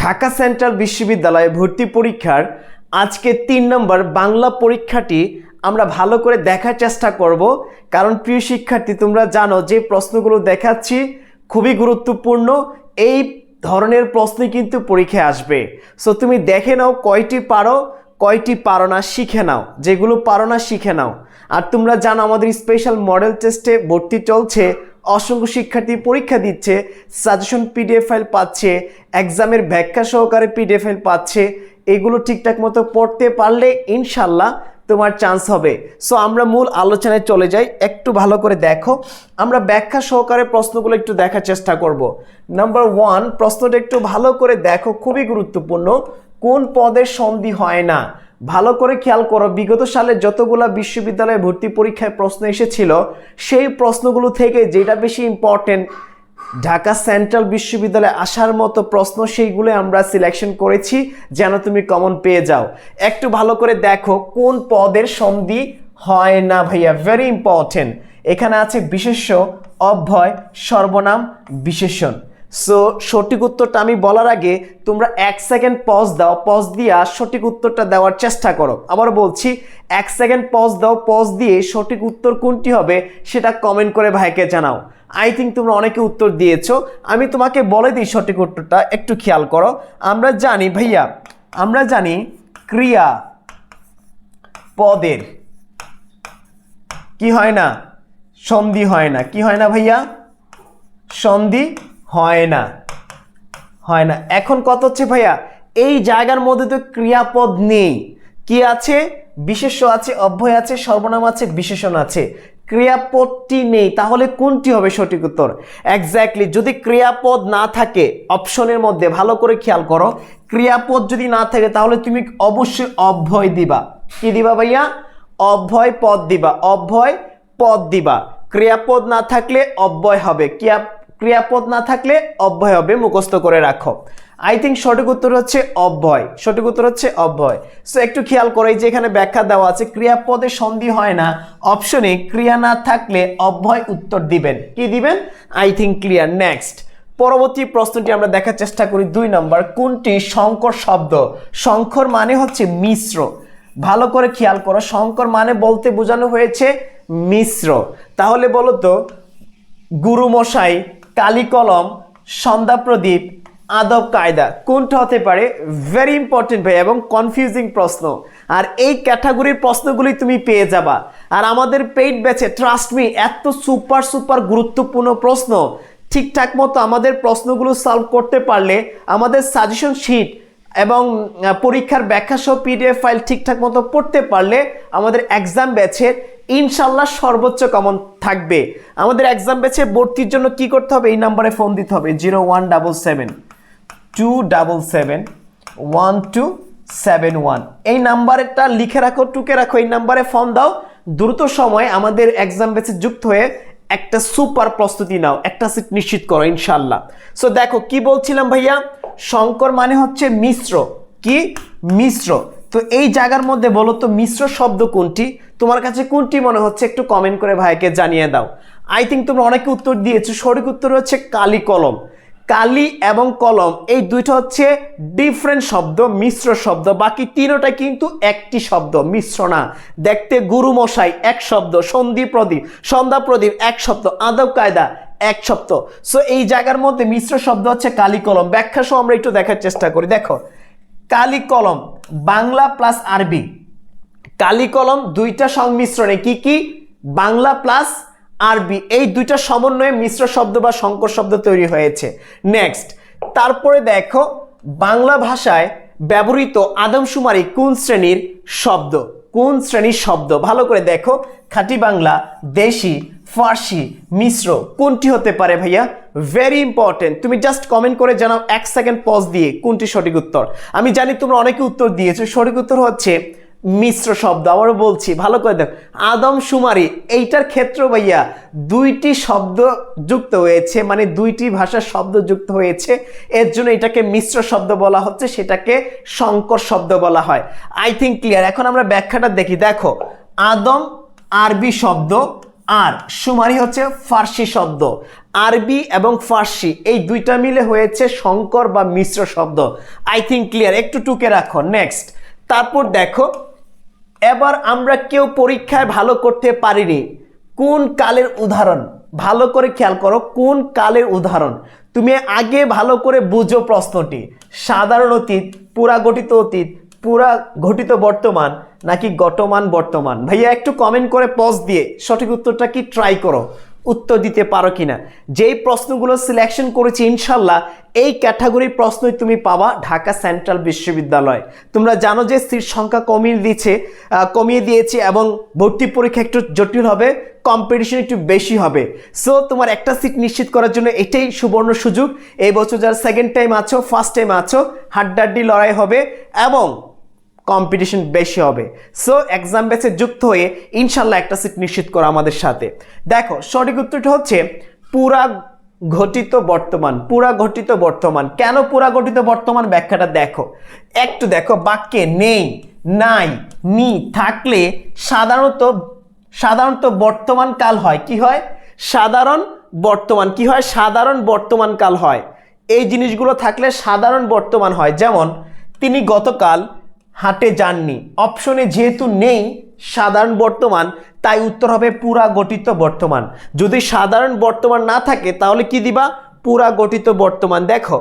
Dhaka central বিশ্ববিদ্যালয়ে ভর্তি পরীক্ষার আজকে তিন নম্বর বাংলা পরীক্ষাটি আমরা ভালো করে দেখার চেষ্টা করব। কারণ প্রিয় শিক্ষার্থী, তোমরা জানো যে প্রশ্নগুলো দেখাচ্ছি খুবই গুরুত্বপূর্ণ। এই ধরনের প্রশ্ন কিন্তু পরীক্ষায় আসবে। সো তুমি দেখে নাও কয়টি পারো কয়টি পারো না, শিখে নাও। যেগুলো পারো না, শিখে নাও। আর তোমরা জানো আমাদের স্পেশাল মডেল টেস্টে ভর্তি চলছে অসংখ্য শিক্ষার্থী পরীক্ষা দিচ্ছে সাজেশন পিডিএফ ফাইল পাচ্ছে এক্সামের ব্যাখ্যা সহকারে পিডিএফ ফাইল পাচ্ছে, এগুলো ঠিকঠাক মতো পড়তে পারলে ইনশাল্লাহ তোমার চান্স হবে। সো আমরা মূল আলোচনায় চলে যাই, একটু ভালো করে দেখো। আমরা ব্যাখ্যা সহকারে প্রশ্নগুলো একটু দেখার চেষ্টা করব। নাম্বার ওয়ান প্রশ্নটা একটু ভালো করে দেখো, খুবই গুরুত্বপূর্ণ। কোন পদের সন্ধি হয় না? ভালো করে খেয়াল করো, বিগত সালে যতগুলা বিশ্ববিদ্যালয়ে ভর্তি পরীক্ষায় প্রশ্ন এসেছিল, সেই প্রশ্নগুলো থেকে যেটা বেশি ইম্পর্টেন্ট ঢাকা সেন্ট্রাল বিশ্ববিদ্যালয়ে আসার মতো প্রশ্ন সেইগুলো আমরা সিলেকশন করেছি, যেন তুমি কমন পেয়ে যাও। একটু ভালো করে দেখো, কোন পদের সন্ধি হয় না ভাইয়া? ভেরি ইম্পর্টেন্ট এখানে আছে বিশেষ্য, অভ্যয়, সর্বনাম, বিশেষণ। সো সঠিক উত্তরটা আমি বলার আগে তোমরা এক সেকেন্ড পজ দাও পজ দিয়া সঠিক উত্তরটা দেওয়ার চেষ্টা করো। আবার বলছি, এক সেকেন্ড পজ দাও পজ দিয়ে সঠিক উত্তর কোনটি হবে সেটা কমেন্ট করে ভাইকে জানাও। আই থিঙ্ক তোমরা অনেকে উত্তর দিয়েছ। আমি তোমাকে বলে দিই সঠিক উত্তরটা, একটু খেয়াল করো। আমরা জানি ভাইয়া, আমরা জানি ক্রিয়া পদের কি হয় না? সন্ধি হয় না। কি হয় না ভাইয়া? সন্ধি হয় না। হয় না। এখন কত হচ্ছে, ভাইয়া, এই জায়গার মধ্যে তো ক্রিয়াপদ নেই। কি আছে? বিশেষ্য আছে, অভ্যয় আছে, সর্বনাম আছে, বিশেষণ আছে। ক্রিয়াপদটি নেই। তাহলে কোনটি হবে সঠিক উত্তর? এক্স্যাক্টলি যদি ক্রিয়াপদ না থাকে, অপশনের মধ্যে, ভালো করে খেয়াল করো, ক্রিয়াপদ যদি না থাকে, তাহলে তুমি অবশ্যই অভ্যয় দিবা। কি দিবা, ভাইয়া? অভ্যয় পদ দিবা। অভ্যয় পদ দিবা। ক্রিয়াপদ না থাকলে অব্যয় হবে। ক্রিয়া ক্রিয়াপদ না থাকলে অব্যয় হবে, মুখস্থ করে রাখো। আই থিঙ্ক সঠিক উত্তর হচ্ছে অব্যয়। সঠিক উত্তর হচ্ছে অব্যয়। সো একটু খেয়াল করে যে এখানে ব্যাখ্যা দেওয়া আছে, ক্রিয়াপদে সন্ধি হয় না। অপশনে ক্রিয়া না থাকলে অব্যয় উত্তর দিবেন। কি দিবেন? আই থিঙ্ক ক্লিয়ার নেক্সট পরবর্তী প্রশ্নটি আমরা দেখার চেষ্টা করি, দুই নম্বর, কোনটি শঙ্কর শব্দ? শঙ্কর মানে হচ্ছে মিশ্র। ভালো করে খেয়াল করো, শঙ্কর মানে বলতে বোঝানো হয়েছে মিশ্র। তাহলে বলো তো, গুরুমশাই কালি কলম, সন্ধ্যা প্রদীপ, আদব কায়দা। কোনটা হতে পারে? ভেরি ইম্পর্টেন্ট ভাই, এবং কনফিউজিং প্রশ্ন। আর এই ক্যাটাগরির প্রশ্নগুলি তুমি পেয়ে যাবা। আর আমাদের পেইড ব্যাচে ট্রাস্ট মি এত সুপার সুপার গুরুত্বপূর্ণ প্রশ্ন। ঠিকঠাক মতো আমাদের প্রশ্নগুলো সলভ করতে পারলে আমাদের সাজেশন শিট এবং পরীক্ষার ব্যাখ্যা সহ পিডিএফ ফাইল ঠিকঠাক মতো পড়তে পারলে আমাদের এক্সাম ব্যাচের ইনশাল্লাহ সর্বোচ্চ কমন থাকবে। আমাদের এক্সাম ব্যাচে ভর্তির জন্য কি করতে হবে? এই নাম্বারে ফোন দিতে হবে। Zero one double seven two double seven one two seven one এই নাম্বারটা লিখে রাখো, টুকে রাখো। এই নাম্বারে ফোন দাও। দ্রুত সময় আমাদের এক্সাম ব্যাচে যুক্ত হয়ে একটা সুপার প্রস্তুতি নাও। একটা সিট নিশ্চিত করো, ইনশাল্লাহ। সো দেখো, কি বলছিলাম ভাইয়া? শঙ্কর মানে হচ্ছে মিশ্র। কি? মিশ্র। তো এই জায়গার মধ্যে বলো তো মিশ্র শব্দ কোনটি? তোমার কাছে কোনটি মনে হচ্ছে? একটু কমেন্ট করে ভাইকে জানিয়ে দাও। আই থিঙ্ক তোমরা অনেকে উত্তর দিয়েছ। সঠিক উত্তর হচ্ছে কালি কলম। কালি এবং কলম, এই দুইটা হচ্ছে ডিফারেন্ট শব্দ, মিশ্র শব্দ। বাকি তিনোটা কিন্তু একটি শব্দ, মিশ্র না। দেখতে গুরু মশাই, এক শব্দ, সন্ধি প্রদীপ, সন্ধ্যা প্রদীপ, এক শব্দ, আদব কায়দা, এক শব্দ। সো এই জায়গার মধ্যে মিশ্র শব্দ হচ্ছে কালি কলম। ব্যাখ্যা সহ আমরা একটু দেখার চেষ্টা করি। দেখো, কালি কলম বাংলা প্লাস আরবি। কালি কলম দুইটা সংমিশ্রণে কি কি? বাংলা প্লাস আরবি। এই দুইটা সমন্বয়ে মিশ্র শব্দ বা সংকর শব্দ তৈরি হয়েছে। নেক্সট তারপরে দেখো বাংলা ভাষায় ব্যবহৃত আদমশুমারি কোন শ্রেণির শব্দ? কোন শ্রেণির শব্দ? ভালো করে দেখো। খাঁটি বাংলা, দেশি ফার্সি, মিশ্র, কোনটি হতে পারে ভাইয়া? ভেরি ইম্পর্টেন্ট তুমি জাস্ট কমেন্ট করে জানাও, এক সেকেন্ড পজ দিয়ে কোনটি সঠিক উত্তর। আমি জানি তোমরা অনেকে উত্তর দিয়েছ, সঠিক উত্তর হচ্ছে মিশ্র শব্দ। আবারও বলছি, ভালো করে দেখ। আদম সুমারি, এইটার ক্ষেত্র ভাইয়া দুইটি শব্দ যুক্ত হয়েছে মানে দুইটি ভাষার শব্দ যুক্ত হয়েছে। এর জন্য এটাকে মিশ্র শব্দ বলা হচ্ছে, সেটাকে সংকর শব্দ বলা হয়। আই থিঙ্ক ক্লিয়ার এখন আমরা ব্যাখ্যাটা দেখি। দেখো, আদম আরবি শব্দ আর সুমারি হচ্ছে ফার্সি শব্দ। আরবি এবং ফার্সি এই দুইটা মিলে হয়েছে সংকর বা মিশ্র শব্দ। আই থিঙ্ক ক্লিয়ার একটু টুকে রাখো নেক্সট তারপর দেখো, এবার আমরা কেউ পরীক্ষায় ভালো করতে পারিনি। কোন কালের উদাহরণ? ভালো করে খেয়াল করো, কোন কালের উদাহরণ? তুমি আগে ভালো করে বুঝো প্রশ্নটি। সাধারণ অতীত পুরা গঠিত অতীত পুরা ঘটিত বর্তমান নাকি গতমান বর্তমান? ভাইয়া, একটু কমেন্ট করে পজ দিয়ে সঠিক উত্তরটা কি ট্রাই করো? উত্তর দিতে পারো কিনা? যেই প্রশ্নগুলো সিলেকশন করেছি, ইনশাল্লাহ এই ক্যাটাগরির প্রশ্নই তুমি পাবা ঢাকা সেন্ট্রাল বিশ্ববিদ্যালয়। তোমরা জানো যে সিট সংখ্যা কমিয়ে দিয়েছে কমিয়ে দিয়েছে এবং ভর্তি পরীক্ষা একটু জটিল হবে কম্পিটিশন একটু বেশি হবে। সো তোমার একটা সিট নিশ্চিত করার জন্য এটাই সুবর্ণ সুযোগ। এই বছর যারা সেকেন্ড টাইম আছো ফার্স্ট টাইম আছো হাড্ডাড্ডি লড়াই হবে এবং কম্পিটিশন বেশি হবে। সো এক্সাম ব্যাচে যুক্ত হয়ে ইনশাল্লাহ একটা সিট নিশ্চিত করো আমাদের সাথে। দেখো, সঠিক উত্তরটা হচ্ছে পুরা ঘটিত বর্তমান, পুরা ঘটিত বর্তমান। কেন পুরা ঘটিত বর্তমান? ব্যাখ্যাটা দেখো। একটু দেখো, বাক্যে নেই, নাই, নি থাকলে সাধারণত সাধারণত বর্তমান কাল হয়। কি হয়? সাধারণ বর্তমান। কি হয়? সাধারণ বর্তমান কাল হয়। এই জিনিসগুলো থাকলে সাধারণ বর্তমান হয়। যেমন, তিনি গতকাল হাটে যাননি। অপশনে যেহেতু নেই সাধারণ বর্তমান, তাই উত্তর হবে পুরা গঠিত বর্তমান। যদি সাধারণ বর্তমান না থাকে, তাহলে কি দিবা? পুরা গঠিত বর্তমান। দেখো,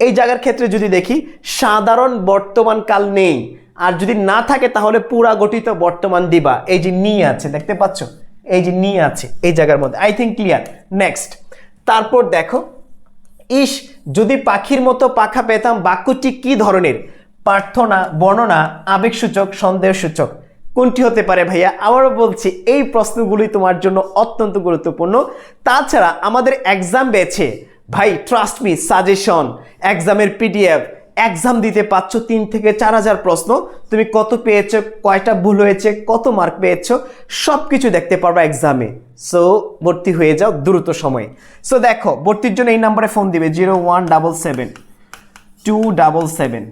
এই জায়গার ক্ষেত্রে যদি দেখি, সাধারণ বর্তমান কাল নেই। আর যদি না থাকে, তাহলে পুরা গঠিত বর্তমান দিবা। এই যে নি আছে, দেখতে পাচ্ছ? এই যে নি আছে, এই জায়গার মধ্যে। আই থিঙ্ক ক্লিয়ার নেক্সট তারপর দেখো, ইস, যদি পাখির মতো পাখা পেতাম, বাক্যটি কি ধরনের? প্রার্থনা, বর্ণনা, আবেগসূচক, সন্দেহসূচক। কোনটি হতে পারে ভাইয়া? আবারও বলছি, এই প্রশ্নগুলি তোমার জন্য অত্যন্ত গুরুত্বপূর্ণ। তাছাড়া আমাদের এক্সাম বেছে, ভাই ট্রাস্ট মি সাজেশন এক্সামের পিডিএফ এক্সাম দিতে পাচ্ছ তিন থেকে চার হাজার প্রশ্ন। তুমি কত পেয়েছ, কয়টা ভুল হয়েছে, কত মার্ক পেয়েছ সব কিছু দেখতে পারবা এক্সামে সো ভর্তি হয়ে যাও দ্রুত সময়ে। সো দেখো, ভর্তির জন্য এই নাম্বারে ফোন দিবে zero one double seven two double seven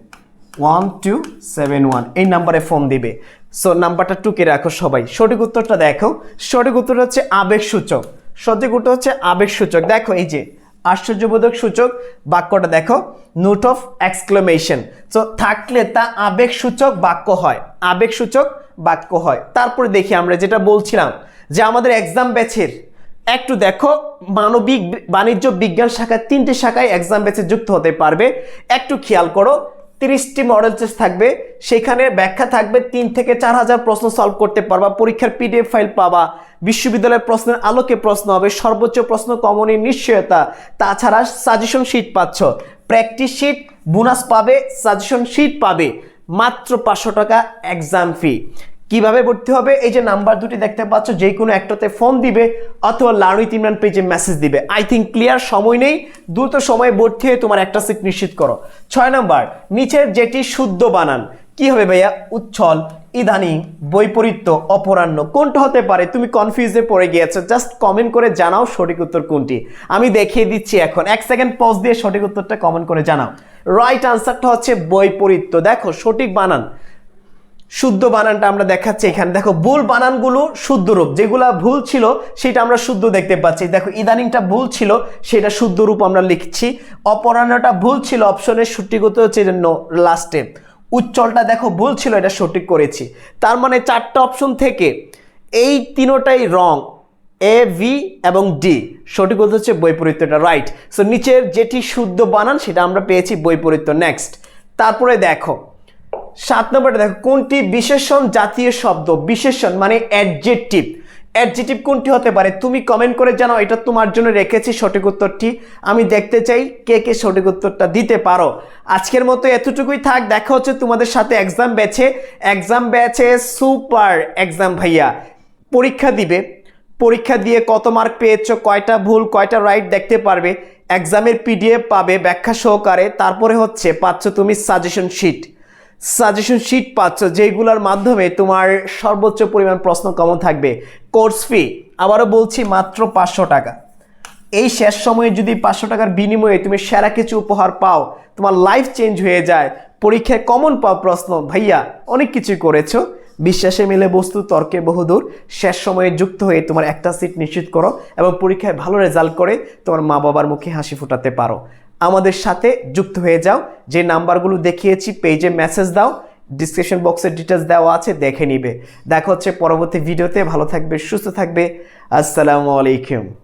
one two seven one এই নাম্বারে ফোন দিবে। সো নাম্বারটা টুকে রাখো সবাই। সঠিক উত্তরটা দেখো। সঠিক উত্তর হচ্ছে আবেগ সূচক সঠিক উত্তর হচ্ছে আবেগ সূচক দেখো, এই যে আশ্চর্যবোধক সূচক, বাক্যটা দেখো। নোট অফ এক্সক্লেমেশন তো থাকলে তা আবেগ সূচক বাক্য হয়। আবেগ সূচক বাক্য হয়। তারপরে দেখি আমরা যেটা বলছিলাম, যে আমাদের এক্সাম ব্যাচের একটু দেখো, মানবিক বাণিজ্য বিজ্ঞান শাখায় তিনটি শাখায় এক্সাম ব্যাচে যুক্ত হতে পারবে। একটু খেয়াল করো তিরিশটি মডেল টেস্ট থাকবে। সেখানে ব্যাখ্যা থাকবে তিন থেকে চার হাজার প্রশ্ন সলভ করতে পারবা, পরীক্ষার পিডিএফ ফাইল পাবা, বিশ্ববিদ্যালয়ের প্রশ্নের আলোকে প্রশ্ন হবে, সর্বোচ্চ প্রশ্ন কমনের নিশ্চয়তা, তাছাড়া সাজেশন শিট পাচ্ছ। প্র্যাকটিস শিট বোনাস পাবে সাজেশন শিট পাবে, মাত্র পাঁচশো টাকা এক্সাম ফি কীভাবে ভর্তি হবে? এই যে নাম্বার দুটি দেখতে পাচ্ছ, যে কোনো একটাতে ফোন দিবে অথবা লার্নিং তিনমান পেজে মেসেজ দিবে। আই থিঙ্ক ক্লিয়ার সময় নেই। দ্রুত সময়ে ভর্তি হয়ে তোমার একটা সিট নিশ্চিত করো। ছয় নাম্বার, নিচের যেটি শুদ্ধ বানান। কি হবে ভাইয়া? উচ্ছল, ইদানিং, বৈপরীত্য, অপরাহ্ন। কোনটা হতে পারে? তুমি কনফিউজে পড়ে গিয়েছো। জাস্ট কমেন্ট করে জানাও সঠিক উত্তর কোনটি। আমি দেখিয়ে দিচ্ছি এখন। এক সেকেন্ড পজ দিয়ে সঠিক উত্তরটা কমেন্ট করে জানাও। রাইট আনসারটা হচ্ছে বৈপরীত্য। দেখো, সঠিক বানান। শুদ্ধ বানানটা আমরা দেখাচ্ছি এখানে। দেখো, ভুল বানানগুলো শুদ্ধ রূপ। যেগুলা ভুল ছিল, সেটা আমরা শুদ্ধ দেখতে পাচ্ছি। দেখো, ইদানিংটা ভুল ছিল, সেটা শুদ্ধ রূপ আমরা লিখছি। অপরাহ্নটা ভুল ছিল অপশনের সঠিকতা হচ্ছে লাস্টে উচ্চলটা দেখো, ভুল ছিল, এটা সঠিক করেছি। তার মানে চারটা অপশন থেকে, এই তিনোটাই রং এ ভি এবং ডি সঠিক হচ্ছে বৈপরীত্যটা রাইট সো নিচের যেটি শুদ্ধ বানান, সেটা আমরা পেয়েছি বৈপরীত্য নেক্সট তারপরে দেখো সাত নম্বরটা দেখো, কোনটি? বিশেষণ জাতীয় শব্দ। বিশেষণ মানে অ্যাডজেক্টিভ অ্যাডজেক্টিভ কোনটি হতে পারে? তুমি কমেন্ট করে জানাও, এটা তোমার জন্য রেখেছি সঠিক উত্তরটি। আমি দেখতে চাই কে কে সঠিক উত্তরটা দিতে পারো। আজকের মতো এতটুকুই থাক, দেখা হচ্ছে তোমাদের সাথে এক্সাম ব্যাচে এক্সাম ব্যাচে সুপার এক্সাম ভাইয়া। পরীক্ষা দিবে। পরীক্ষা দিয়ে কত মার্ক পেয়েছ, কয়টা ভুল, কয়টা রাইট দেখতে পারবে। এক্সামের পিডিএফ পাবে, ব্যাখ্যা সহকারে। তারপরে হচ্ছে পাচ্ছ তুমি সাজেশন শিট সাজেশন শিট পাচ্ছ যেগুলোর মাধ্যমে তোমার সর্বোচ্চ পরিমাণ প্রশ্ন কমন থাকবে। কোর্স ফি আবারও বলছি মাত্র পাঁচশো টাকা। এই শেষ সময়ে যদি পাঁচশো টাকার বিনিময়ে তুমি সেরা কিছু উপহার পাও, তোমার লাইফ চেঞ্জ হয়ে যায়, পরীক্ষায় কমন পাও প্রশ্ন, ভাইয়া, অনেক কিছু করেছ। বিশ্বাসে মিলে বস্তু, তর্কে বহুদূর। শেষ সময়ে যুক্ত হয়ে তোমার একটা সিট নিশ্চিত করো এবং পরীক্ষায় ভালো রেজাল্ট করে তোমার মা বাবার মুখে হাসি ফোটাতে পারো। আমাদের সাথে যুক্ত হয়ে যাও। যে নাম্বারগুলো দেখিয়েছি, পেজে মেসেজ দাও ডিসক্রিপশন বক্সের ডিটেলস দেওয়া আছে, দেখে নিবে। দেখা হচ্ছে পরবর্তী ভিডিওতে ভালো থাকবে, সুস্থ থাকবে। আসসালামু আলাইকুম।